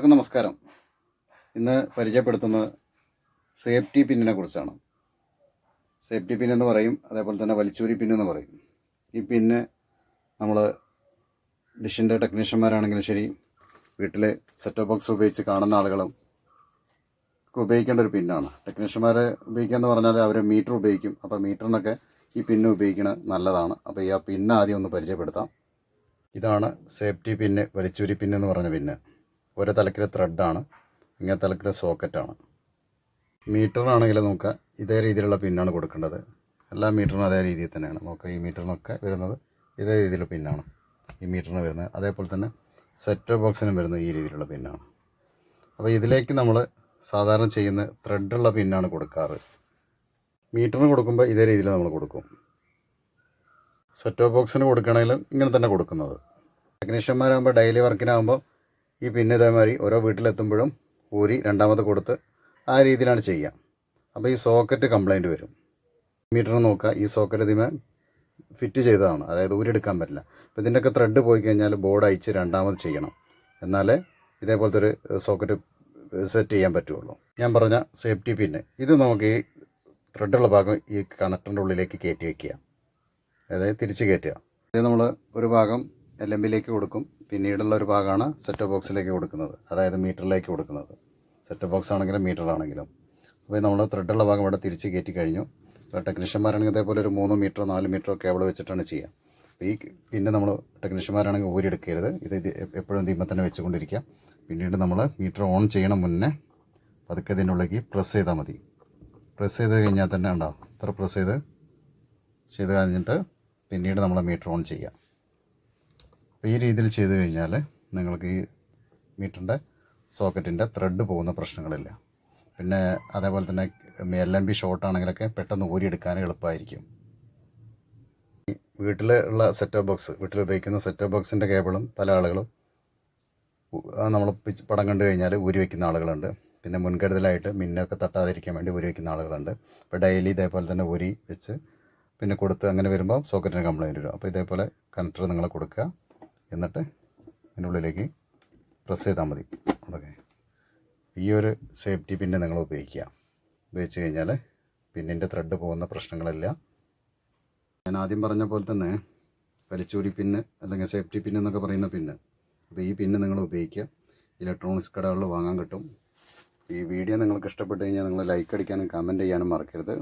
എല്ലാവർക്കും നമസ്കാരം. ഇന്ന് പരിചയപ്പെടുത്തുന്നത് സേഫ്റ്റി പിന്നിനെ കുറിച്ചാണ്. സേഫ്റ്റി പിൻ എന്ന് പറയും അതേപോലെ തന്നെ വലിച്ചൂരി പിൻ എന്ന് പറയും. ഈ പിന്ന് നമ്മൾ ഡിഷിന്റെ ടെക്നീഷ്യന്മാരാണെങ്കിലും ശരി വീട്ടിൽ സെറ്റ് ബോക്സ് ഉപയോഗിച്ച് കാണുന്ന ആളുകളും ഉപയോഗിക്കേണ്ട ഒരു പിന്നാണ്. ടെക്നീഷ്യന്മാരെ ഉപയോഗിക്കുക എന്ന് പറഞ്ഞാൽ അവർ മീറ്റർ ഉപയോഗിക്കും. അപ്പോൾ മീറ്ററിനൊക്കെ ഈ പിന്ന് ഉപയോഗിക്കുന്നത് നല്ലതാണ്. അപ്പോൾ ഈ ആ പിന്ന് ആദ്യം ഒന്ന് പരിചയപ്പെടുത്താം. ഇതാണ് സേഫ്റ്റി പിന്ന് വലിച്ചൂരി പിന്നെന്ന് പറഞ്ഞ പിന്ന്. ഒരു തലക്കിൽ ത്രെഡാണ് ഇങ്ങനെ തലക്കിൽ സോക്കറ്റാണ് മീറ്ററിനാണെങ്കിൽ നമുക്ക് ഇതേ രീതിയിലുള്ള പിന്നാണ് കൊടുക്കേണ്ടത്. എല്ലാ മീറ്ററിനും അതേ രീതിയിൽ തന്നെയാണ്. നമുക്ക് ഈ മീറ്ററിനൊക്കെ വരുന്നത് ഇതേ രീതിയിലുള്ള പിന്നാണ് ഈ മീറ്ററിന് വരുന്നത്. അതേപോലെ തന്നെ സെറ്റ് ബോക്സിനും വരുന്നത് ഈ രീതിയിലുള്ള പിന്നാണ്. അപ്പോൾ ഇതിലേക്ക് നമ്മൾ സാധാരണ ചെയ്യുന്ന ത്രെഡുള്ള പിന്നാണ് കൊടുക്കാറ്. മീറ്ററിന് കൊടുക്കുമ്പോൾ ഇതേ രീതിയിൽ നമ്മൾ കൊടുക്കും. സെറ്റ് ബോക്സിന് കൊടുക്കണമെങ്കിലും ഇങ്ങനെ തന്നെ കൊടുക്കുന്നത്. ടെക്നീഷ്യന്മാരാകുമ്പോൾ ഡെയിലി വർക്കിനാകുമ്പോൾ ഈ പിന്നെ ഇതേമാതിരി ഓരോ വീട്ടിലെത്തുമ്പോഴും ഊരി രണ്ടാമത് കൊടുത്ത് ആ രീതിയിലാണ് ചെയ്യുക. അപ്പോൾ ഈ സോക്കറ്റ് കംപ്ലൈന്റ് വരും. മീറ്റർ നോക്കുക. ഈ സോക്കറ്റ് ഇതിമേ ഫിറ്റ് ചെയ്തതാണ്. അതായത് ഊരിയെടുക്കാൻ പറ്റില്ല. അപ്പോൾ ഇതിന്റെയൊക്കെ ത്രെഡ് പോയി കഴിഞ്ഞാൽ ബോർഡ് അയച്ച് രണ്ടാമത് ചെയ്യണം. എന്നാലേ ഇതേപോലത്തെ ഒരു സോക്കറ്റ് സെറ്റ് ചെയ്യാൻ പറ്റുള്ളൂ. ഞാൻ പറഞ്ഞ സേഫ്റ്റി പിന്ന് ഇത് നമുക്ക് ഈ ത്രെഡുള്ള ഭാഗം ഈ കണക്ടറിന്റെ ഉള്ളിലേക്ക് കയറ്റി വയ്ക്കുക അതായത് തിരിച്ച് കയറ്റുക ഇത് നമ്മൾ ഒരു ഭാഗം എൽ കൊടുക്കും. പിന്നീടുള്ള ഒരു ഭാഗമാണ് സെറ്റ് ബോക്സിലേക്ക് കൊടുക്കുന്നത്. അതായത് മീറ്ററിലേക്ക് കൊടുക്കുന്നത്. സെറ്റ് ബോക്സ് ആണെങ്കിലും മീറ്റർ ആണെങ്കിലും. അപ്പോൾ നമ്മൾ ത്രെഡുള്ള ഭാഗം ഇവിടെ തിരിച്ച് കയറ്റി കഴിഞ്ഞു. ഇപ്പോൾ ടെക്നീഷ്യന്മാരാണെങ്കിൽ അതേപോലെ ഒരു മൂന്ന് മീറ്ററോ നാല് മീറ്ററോ കേബിൾ വെച്ചിട്ടാണ് ചെയ്യുക. അപ്പോൾ ഈ പിന്നെ നമ്മൾ ടെക്നീഷ്യന്മാരാണെങ്കിൽ ഊരിയെടുക്കരുത് ഇത് ഇത് എപ്പോഴും തീമ തന്നെ വെച്ചുകൊണ്ടിരിക്കുക. പിന്നീട് നമ്മൾ മീറ്റർ ഓൺ ചെയ്യണം മുന്നേ പതുക്കെ ഇതിന്റെ ഉള്ളിലേക്ക് പ്രസ് ചെയ്താൽ മതി. പ്രസ് ചെയ്ത് കഴിഞ്ഞാൽ തന്നെ ഉണ്ടാവും ഇത്ര പ്രസ് ചെയ്ത് ചെയ്ത് കഴിഞ്ഞിട്ട് പിന്നീട് നമ്മൾ മീറ്റർ ഓൺ ചെയ്യുക. അപ്പോൾ ഈ രീതിയിൽ ചെയ്ത് കഴിഞ്ഞാൽ നിങ്ങൾക്ക് ഈ മീറ്ററിന്റെ സോക്കറ്റിന്റെ ത്രെഡ് പോകുന്ന പ്രശ്നങ്ങളില്ല. പിന്നെ അതേപോലെ തന്നെ എൽ എം ബി ഷോർട്ട് ആണെങ്കിലൊക്കെ പെട്ടെന്ന് ഊരിയെടുക്കാൻ എളുപ്പമായിരിക്കും. വീട്ടിലുള്ള സെറ്റ് ബോക്സ് വീട്ടിൽ ഉപയോഗിക്കുന്ന സെറ്റ് ബോക്സിന്റെ കേബിളും പല ആളുകളും നമ്മൾ പടം കണ്ടു കഴിഞ്ഞാൽ ഊരി വയ്ക്കുന്ന ആളുകളുണ്ട്. പിന്നെ മുൻകരുതലായിട്ട് മിന്നൊക്കെ തട്ടാതിരിക്കാൻ വേണ്ടി ഊരി വയ്ക്കുന്ന ആളുകളുണ്ട്. അപ്പോൾ ഡെയിലി ഇതേപോലെ തന്നെ ഊരി വെച്ച് പിന്നെ കൊടുത്ത് അങ്ങനെ വരുമ്പോൾ സോക്കറ്റിന് കംപ്ലൈന്റ് വരും. അപ്പോൾ ഇതേപോലെ കണക്ടർ നിങ്ങൾ കൊടുക്കുക. എന്നിട്ട് അതിന്റെ ഉള്ളിലേക്ക് പ്രസ് ചെയ്താൽ മതി. ഓക്കെ ഈ ഒരു സേഫ്റ്റി പിന്നെ നിങ്ങൾ ഉപയോഗിക്കുക. ഉപയോഗിച്ച് കഴിഞ്ഞാൽ പിന്നിന്റെ ത്രെഡ് പോകുന്ന പ്രശ്നങ്ങളില്ല ഞാൻ ആദ്യം പറഞ്ഞ പോലെ തന്നെ വലിച്ചൂരി പിന്ന് അല്ലെങ്കിൽ സേഫ്റ്റി പിന്ന് എന്നൊക്കെ പറയുന്ന പിന്ന് അപ്പോൾ ഈ പിന്ന് നിങ്ങൾ ഉപയോഗിക്കുക. ഇലക്ട്രോണിക്സ് കടകളിൽ വാങ്ങാൻ കിട്ടും. ഈ വീഡിയോ നിങ്ങൾക്ക് ഇഷ്ടപ്പെട്ട് കഴിഞ്ഞാൽ നിങ്ങൾ ലൈക്ക് അടിക്കാനും കമന്റ് ചെയ്യാനും മറക്കരുത്.